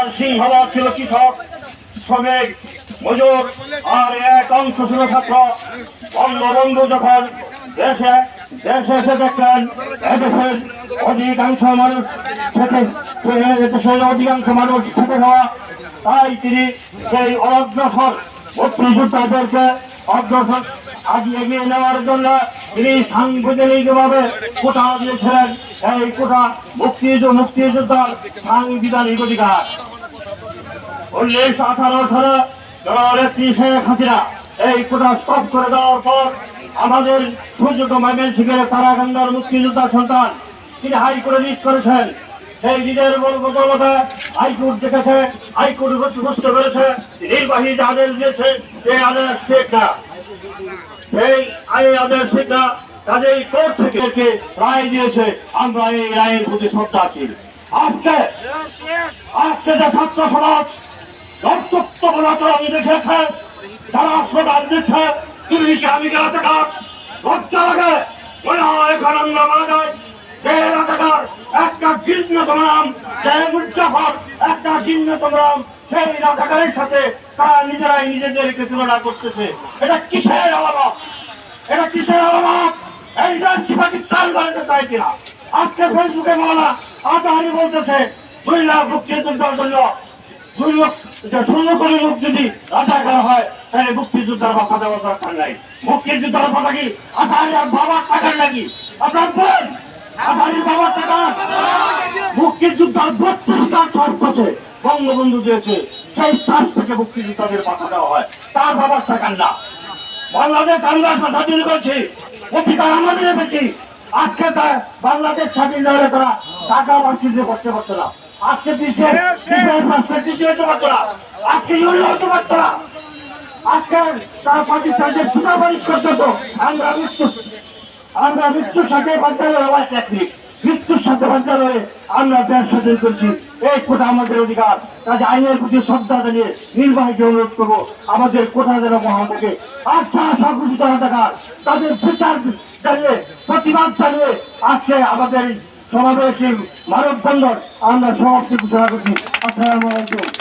আর সিংহভাগ ছিল কৃষক, শ্রমিক, মজুর, আর এক অংশ ছিল ছাত্র। বঙ্গবন্ধু যখন দেশে দেশে এসে দেখলেন, এদেশের অধিকাংশ মানুষ থেকে দেশের অধিকাংশ মানুষ খেতে হওয়া তাই তিনি সেই অনগ্রসর মুক্তিযোদ্ধাদেরকে অগ্রসর আগে এগিয়ে নেওয়ার জন্য তিনি সাংবিধানিক ভাবে কোটা দিয়েছিলেন। এই কোটা মুক্তিযুদ্ধ, মুক্তিযোদ্ধার সাংবিধানিক অধিকার। উনিশশো আঠারো সালে জননেত্রী শেখ হাসিনা। এই কোটা স্টপ করে দেওয়ার পর আমাদের সূর্যত ময়মনসিংহের তারাকান্দার মুক্তিযোদ্ধা সন্তান তিনি হাইকোর্টে রিট করেছেন। সেই রিটের বদলতে হাইকোর্ট দেখেছে, হাইকোর্ট ক্ষতিগ্রস্ত করেছে, নির্বাহী যে আদেশ দিয়েছে, সেই আদেশ ঠিক না। সেই এই আদেশ ঠিক না, কাজেই কোর্ট থেকে রায় দিয়েছে, আমরা এই রায়ের প্রতি শ্রদ্ধাশীল। আজকে আজকে যে ছাত্র সমাজ তুমি কি আমি গেলাতে একটা নাম যে মুজাফর একটা রাজাকারের সাথে? তারা নিজেরাই নিজেদেরকে তুলনা করতেছে। এটা কিসের আলামত? এটা কিসের আলামত? এই দেশ কি পাকিস্তান আজকে ফেসবুকে মামলা আতাহারি বলতেছে, দুই লাখ মুক্তিযোদ্ধার জন্য। লোক শূন্য লোক যদি রাজাকার হয়, তাহলে মুক্তিযোদ্ধার কথা দেওয়ার দরকার নাই। মুক্তিযোদ্ধার কথা কি? বাবার টাকার নাকি? আপনার বঙ্গবন্ধু দিয়েছে, সেই তার থেকে মুক্তিযোদ্ধাদের কথা দেওয়া হয়। তার বাবার টাকার না। বাংলাদেশ আমরা স্বাধীন করছি। অধিকার আমাদের বাংলাদেশ স্বাধীন না হলে তারা টাকা বাঞ্ছিত করতে পারতো না। আজকে বিশ্বের আজকে আজকে তারা পাকিস্তানকে ছুটা বারিশ করতে তো আমরা মৃত্যু আমরা মৃত্যুর সাথে বাঞ্চাল হওয়া চাকরি মৃত্যুর সাথে বাঞ্চাল হয়ে আমরা দেশ স্বাধীন করছি। এই কোটা আমাদের অধিকার। কাজে আইনের প্রতি শ্রদ্ধা জানিয়ে নির্বাহীকে অনুরোধ করব আমাদের কোটা যেন মহা থাকে। যারা সংকুচিত অধিকার তাদের বিচার জানিয়ে প্রতিবাদ জানিয়ে আজকে আমাদের সমাবেশের মানববন্ধন আমরা সমাপ্তি ঘোষণা করছি। আসসালামু আলাইকুম।